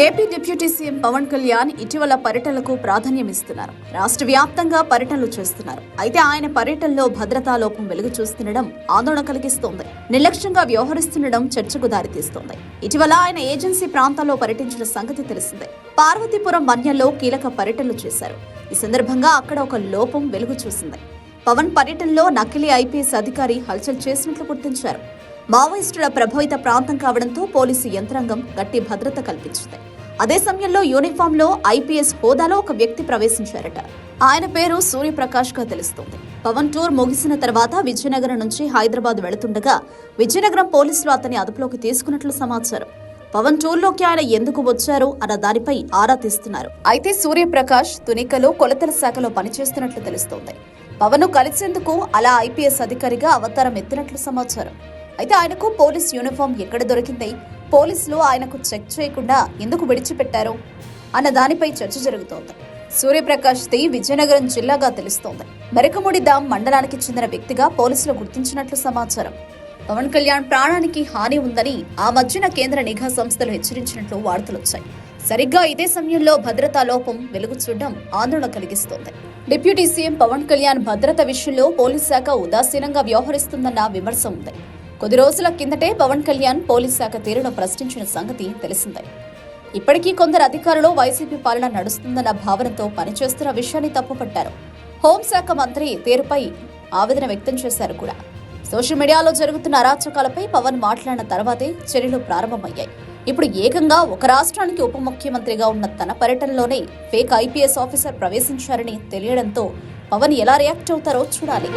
AP deputy CM Pawan Kalyan ఇటీవల పర్యటనలకు ప్రాధాన్యం ఇస్తున్నారు రాష్ట్ర వ్యాప్తంగా పర్యటనలు చేస్తున్నారు. అయితే ఆయన పర్యటనలో భద్రతా లోపం వెలుగు చూస్తుండడం ఆందోళన కలిగిస్తోంది. నిర్లక్ష్యంగా వ్యవహరిస్తుండడం చర్చకు దారితీస్తోంది. ఇటీవల ఆయన ఏజెన్సీ ప్రాంతాల్లో పర్యటించిన సంగతి తెలిసిందే. పార్వతీపురం మన్యంలో కీలక పర్యటనలు చేశారు. ఈ సందర్భంగా అక్కడ ఒక లోపం వెలుగు చూసింది. పవన్ పర్యటనలో నకిలీ ఐపీఎస్ అధికారి హల్చల్ చేసినట్లు గుర్తించారు. మావోయిస్టుల ప్రభావిత ప్రాంతం కావడంతో పోలీసు యంత్రాంగం గట్టి భద్రత కల్పించింది. అదే సమయంలో యూనిఫామ్లో ఐపీఎస్ హోదాలో ఒక వ్యక్తి ప్రవేశించారట. ఆయన పేరు సూర్యప్రకాష్గా తెలుస్తోంది. పవన్ టూర్ ముగిసిన తర్వాత విజయనగరం నుంచి హైదరాబాద్ వెళుతుండగా విజయనగరం పోలీసులు అతని అదుపులోకి తీసుకున్నట్లు సమాచారం. పవన్ టూర్లోకి ఆయన ఎందుకు వచ్చారు అన్న దానిపై ఆరా తీస్తున్నారు. అయితే సూర్యప్రకాష్ తునికలో కొలతల శాఖలో పనిచేస్తున్నట్లు తెలుస్తోంది. పవన్ కలిసేందుకు అలా ఐపీఎస్ అధికారిగా అవతారం ఎత్తినట్లు సమాచారం. అయితే ఆయనకు పోలీస్ యూనిఫామ్ ఎక్కడ దొరికింది? పోలీసులు ఆయనకు చెక్ చేయకుండా ఎందుకు విడిచిపెట్టారు? అన్న దానిపై చర్చ జరుగుతోంది. సూర్యప్రకాష్ ది విజయనగరం జిల్లాగా తెలుస్తోంది. మెరకముడి దామ్ మండలానికి చెందిన వ్యక్తిగా పోలీసులు గుర్తించినట్లు సమాచారం. పవన్ కళ్యాణ్ ప్రాణానికి హాని ఉందని ఆ మధ్యన కేంద్ర నిఘా సంస్థలు హెచ్చరించినట్లు వార్తలొచ్చాయి సరిగ్గా ఇదే సమయంలో భద్రతా లోపం వెలుగు చూడడం ఆందోళన కలిగిస్తోంది. డిప్యూటీ సీఎం పవన్ కళ్యాణ్ భద్రత విషయంలో పోలీస్ శాఖ ఉదాసీనంగా వ్యవహరిస్తుందన్న విమర్శ ఉంది. కొద్ది రోజుల కిందటే పవన్ కళ్యాణ్ పోలీస్ శాఖ తీరును ప్రశ్నించిన సంగతి తెలిసిందే. ఇప్పటికీ కొందరు అధికారులు వైసీపీ పాలన నడుస్తుందన్న భావనతో పనిచేస్తున్న విషయాన్ని తప్పుపట్టారు. హోంశాఖ మంత్రి తీరుపై ఆవేదన వ్యక్తం చేశారు కూడా. సోషల్ మీడియాలో జరుగుతున్న అరాచకాలపై పవన్ మాట్లాడిన తర్వాతే చర్యలు ప్రారంభమయ్యాయి. ఇప్పుడు ఏకంగా ఒక రాష్ట్రానికి ఉప ముఖ్యమంత్రిగా ఉన్న తన పర్యటనలోనే ఫేక్ ఐపీఎస్ ఆఫీసర్ ప్రవేశించారని తెలియడంతో పవన్ ఎలా రియాక్ట్ అవుతారో చూడాలి.